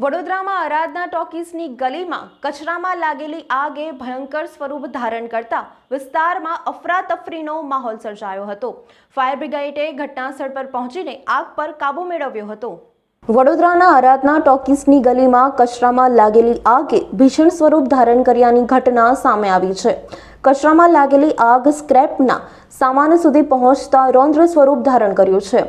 વડોદરામાં આરાધના ટોકીઝની ગલીમાં કચરામાં લાગેલી આગે ભયંકર સ્વરૂપ ધારણ કરતા વિસ્તારમાં અફરાતફરીનો માહોલ સર્જાયો હતો. ફાયર બ્રિગેડે ઘટનાસ્થળ પર પહોંચીને આગ પર કાબૂ મેળવ્યો હતો. વડોદરાના આરાધના ટોકીઝની ગલીમાં કચરામાં લાગેલી આગે ભીષણ સ્વરૂપ ધારણ કર્યાની ઘટના સામે આવી છે. કચરામાં લાગેલી આગ સ્ક્રેપના સામાન સુધી પહોંચતા રૌદ્ર સ્વરૂપ ધારણ કર્યું છે.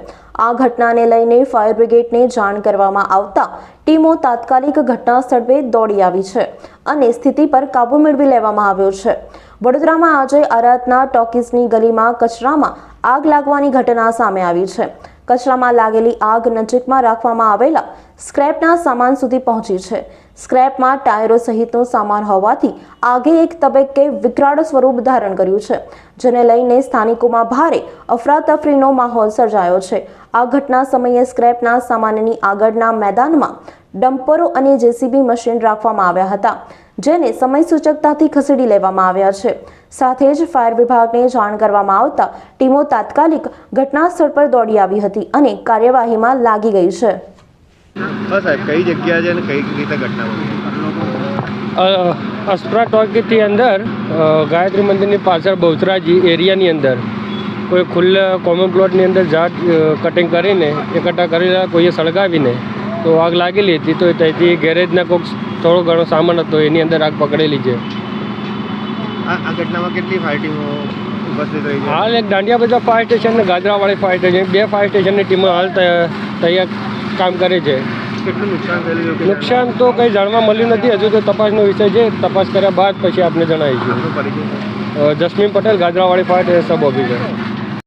આ ઘટનાને લઈને ફાયર બ્રિગેડને જાણ કરવામાં આવતા ટીમો તાત્કાલિક ઘટના સ્થળે દોડી આવી છે અને સ્થિતિ પર કાબૂ મેળવી લેવામાં આવ્યો છે. વડોદરામાં આજે આરાધના ટોકીઝની ગલીમાં કચરામાં આગ લાગવાની ઘટના સામે આવી છે. કચરામાં લાગેલી આગ નજીકમાં રાખવામાં આવેલા સ્ક્રેપના સામાન સુધી પહોંચી છે. સ્ક્રેપમાં ટાયરો સહિતનો સામાન હોવાથી આગે એક તબક્કે વિકરાળ સ્વરૂપ ધારણ કર્યું છે, જેને લઈને સ્થાનિકોમાં ભારે અફરાતફરીનો માહોલ સર્જાયો છે. આ ઘટના સમયે સ્ક્રેપના સામાનની આગળના મેદાનમાં ડમ્પરો અને જેસીબી મશીન રાખવામાં આવ્યા હતા. જેને સમય સૂચકતાથી ખસેડી લેવામાં આવ્યા છે. સાથે જ ફાયર વિભાગને જાણ કરવામાં આવતા ટીમો તાત્કાલિક ઘટના સ્થળ પર દોડી આવી હતી અને કાર્યવાહીમાં લાગી ગઈ છે. હા સાહેબ કઈ જગ્યા છે અને કઈ રીતે ઘટના બની ટોકીથી અંદર ગાયત્રી મંદિરની પાછળ બહુચરાજી એરિયાની અંદર. કોઈ ખુલ્લા કોમન પ્લોટની અંદર ઝાડ કટિંગ કરીને એકઠા કરેલા કોઈએ સળગાવીને તો આગ લાગેલી હતી તો ત્યાંથી ગેરેજના કોઈક થોડો ઘણો સામાન હતો એની અંદર આગ પકડેલી છે. આ આ ઘટનામાં કેટલી ફાયર ઉપસ્થિત રહી છે? હાલ એક દાંડિયા બધા ફાયર સ્ટેશન ને ગાદરાવાળી ફાયર સ્ટેશન બે ફાયર સ્ટેશનની ટીમો હાલ તૈયાર કામ કરે છે. કેટલું નુકસાન થયેલું નુકસાન તો કંઈ જાણવા મળ્યું નથી હજુ તો તપાસનો વિષય છે તપાસ કર્યા બાદ પછી આપને જણાવીશું. Jasmin Patel ગાજરાવાળી fire station sub officer